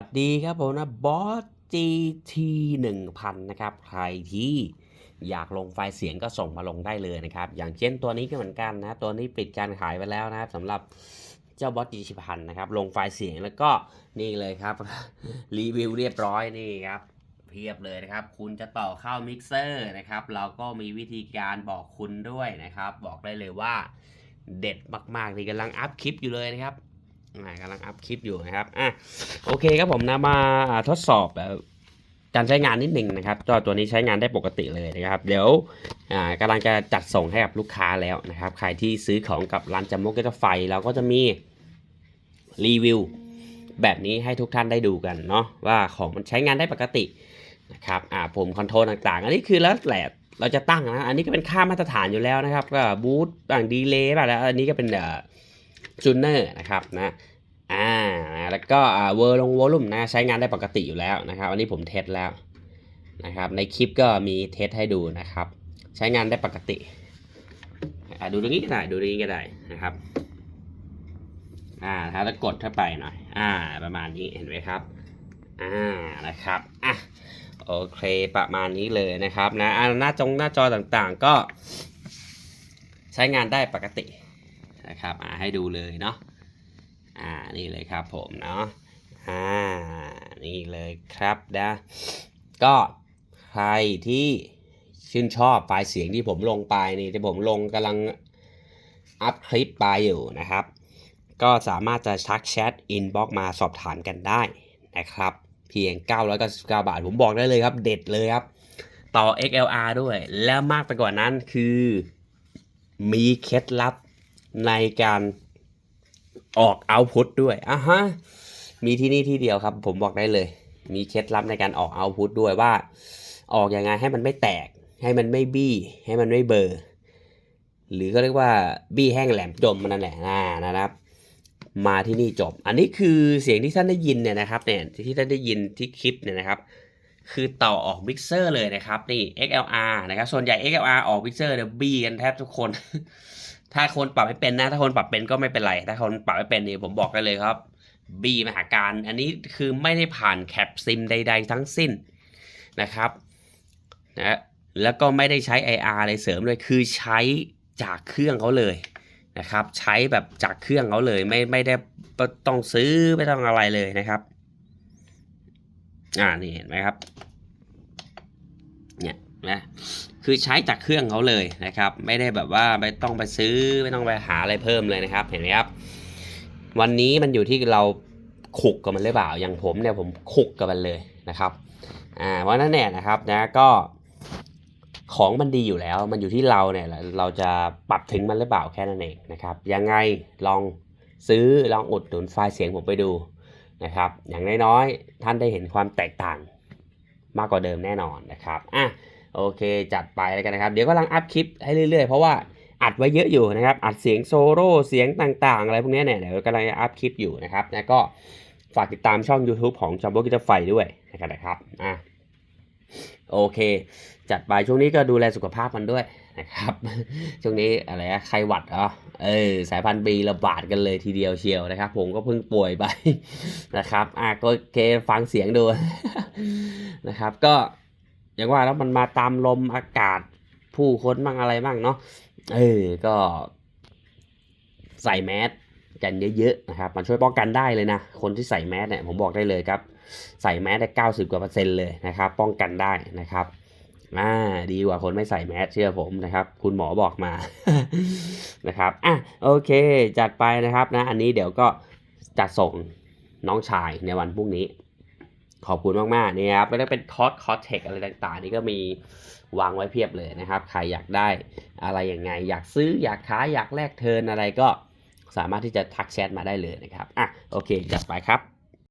สวัสดีครับผมนะบอส GT 1000 นะครับ ใครที่อยากลงไฟล์เสียงก็ส่งมาลงได้เลยนะครับ อย่างเช่นตัวนี้ก็เหมือนกันนะ ตัวนี้ปิดการขายไปแล้วนะครับสำหรับเจ้าบอส GT 1000 นะครับ ลงไฟล์เสียงแล้วก็นี่เลยครับ รีวิวเรียบร้อยนี่ครับ เพียบเลยนะครับ คุณจะต่อเข้ามิกเซอร์นะครับ เราก็มีวิธีการบอกคุณด้วยนะครับ บอกได้เลยว่าเด็ดมากๆนี่กำลังอัพคลิปอยู่เลยนะครับ กำลังอัพคลิปอยู่นะครับอะโอเคครับผมนะมาทดสอบแบบการใช้งานนิดหนึ่งนะครับตัวตัวนี้ใช้งานได้ปกติเลยนะครับ เดี๋ยวอ่ากำลังจะจัดส่งให้กับลูกค้าแล้วนะครับ ใครที่ซื้อของกับร้านจำมกก็จะไฟเราก็จะมีรีวิวแบบนี้ให้ทุกท่านได้ดูกันเนาะว่าของมันใช้งานได้ปกตินะครับอ่าผมคอนโทรลต่างๆ อันนี้คือแล้วแต่เราจะตั้งนะ อันนี้ก็เป็นค่ามาตรฐานอยู่แล้วนะครับ ก็บูตต่างดีเลย์บ้างแล้ว อันนี้ก็เป็นเอ่อจูเนอร์นะครับนะ อ่าแล้วก็เวอร์ลงวอลุ่มนะใช้งานได้ปกติอยู่แล้วนะครับอันนี้ผมเทสแล้วนะครับในคลิปก็มีเทสให้ดูนะครับ ใช้งานได้ปกติอ่าดูตรงนี้ก็ได้ดูตรงนี้ก็ได้นะครับอ่าถ้าแล้วกดเข้าไปหน่อยอ่า ประมาณนี้เห็นไหมครับอ่านะครับอะโอเคประมาณนี้เลยนะครับนะอ่าหน้าจงหน้าจอต่างๆก็ใช้งานได้ปกตินะครับอ่าให้ดูเลยเนาะ อ่านี่เลยครับผมเนาะอ่านี่เลยครับนะก็ใครที่ชื่นชอบไฟล์เสียงที่ผมลงไปนี่ที่ผมลงกำลังอัพคลิปไปอยู่นะครับ ก็สามารถจะทักแชทอินบ็อกมาสอบถามกันได้นะครับ เพียง 999 บาท ผมบอกได้เลยครับ เด็ดเลยครับ ต่อ XLR ด้วย แล้วมากไปกว่านั้นคือมีเคล็ดลับในการ ออกเอาพุตด้วยอะฮะมีที่นี่ที่เดียวครับ ผมบอกได้เลย มีเคล็ดลับในการออกเอาพุตด้วยว่า ออกยังไงให้มันไม่แตก ให้มันไม่บี้ ให้มันไม่เบอร์หรือก็เรียกว่าบี้แห้งแหลมจมมันนั่นแหละอ่านะครับ มาที่นี่จบ อันนี้คือเสียงที่ท่านได้ยินเนี่ยนะครับเนี่ยที่ท่านได้ยินที่คลิปเนี่ยนะครับ คือต่อออกมิกเซอร์เลยนะครับนี่ XLR นะครับส่วนใหญ่ XLR ออกมิกเซอร์เนี่ยบี้กันแทบทุกคน ถ้าคนปรับไม่เป็นนะ ถ้าคนปรับเป็นก็ไม่เป็นไร ถ้าคนปรับไม่เป็นนี่ผมบอกได้เลยครับบีมหาการ อันนี้คือไม่ได้ผ่านแคปซิมใด ๆ ทั้งสิ้นนะครับนะแล้วก็ไม่ได้ใช้ IR อะไรเสริมเลยคือใช้จากเครื่องเขาเลยนะครับ ใช้แบบจากเครื่องเขาเลยไม่ไม่ได้ต้องซื้อไม่ต้องอะไรเลยนะครับ อ่านี่เห็นไหมครับ เนี่ยนะคือใช้จากเครื่องเขาเลยนะครับ ไม่ได้แบบว่าไม่ต้องไปซื้อไม่ต้องไปหาอะไรเพิ่มเลยนะครับ เห็นไหมครับ วันนี้มันอยู่ที่เราขุกกับมันหรือเปล่าอย่างผมเนี่ยผมขุกกับมันเลยนะครับอ่าเพราะนั้นเนี่ยนะครับนะก็ของมันดีอยู่แล้ว มันอยู่ที่เราเนี่ยเราจะปรับถึงมันหรือเปล่าแค่นั้นเองนะครับยังไงลองซื้อลองอุดหนุนไฟล์เสียงผมไปดูนะครับ อย่างน้อยๆท่านได้เห็นความแตกต่าง มากกว่าเดิมแน่นอนนะครับอะโอเคจัดไปแล้วกันนะครับ เดี๋ยวก็ลังอัพคลิปให้เรื่อยๆ เพราะว่าอัดไว้เยอะอยู่นะครับ อัดเสียงโซโล่เสียงต่างๆ อะไรพวกนี้เนี่ยเดี๋ยวกำลังอัพคลิปอยู่นะครับแล้วก็ฝากติดตามช่อง YouTube ของจอมโบกิตไฟด้วยนะครับอะโอเค จัดไปช่วงนี้ก็ดูแลสุขภาพมันด้วยนะครับ ช่วงนี้อะไรไข้หวัดเหรอ เออสายพันธุ์บีระบาดกันเลยทีเดียวเชียวนะครับ ผมก็เพิ่งป่วยไปนะครับอะก็เคฟังเสียงดูนะครับ ก็อย่างว่าแล้วมันมาตามลมอากาศผู้คนบ้างอะไรบ้างเนาะเออก็ ใส่แมสกันเยอะๆนะครับมันช่วยป้องกันได้เลยนะ คนที่ใส่แมสเนี่ยผมบอกได้เลยครับ ใส่แมสได้เก้าสิบกว่าเปอร์เซ็นต์เลยนะครับ ป้องกันได้นะครับ อ่าดีกว่าคนไม่ใส่แมสเชื่อผมนะครับ คุณหมอบอกมานะครับอะโอเค จัดไปนะครับนะ อันนี้เดี๋ยวก็จัดส่งน้องชายในวันพรุ่งนี้ ขอบคุณมากๆนี่ครับไม่ได้เป็นคอร์สคอร์สเทคอะไรต่างๆ นี่ก็มีวางไว้เพียบเลยนะครับ ใครอยากได้อะไรยังไง อยากซื้ออยากขายอยากแลกเทินอะไรก็สามารถที่จะทักแชทมาได้เลยนะครับอะโอเค จัดไปครับ